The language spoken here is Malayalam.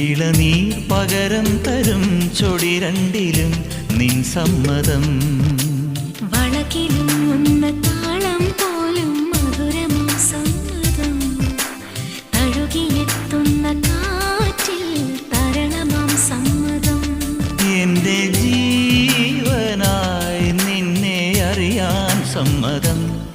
ഇളനീർ പകരം തരും ചൊടി രണ്ടിലും നിൻ സമ്മതം. വളകിലും താളം പോലും മധുരമോ സമ്മതം. തഴുകിയെത്തുന്ന കാറ്റിൽ തരണമാം സമ്മതം. എന്റെ ജീവനായി നിന്നെ അറിയാൻ സമ്മതം.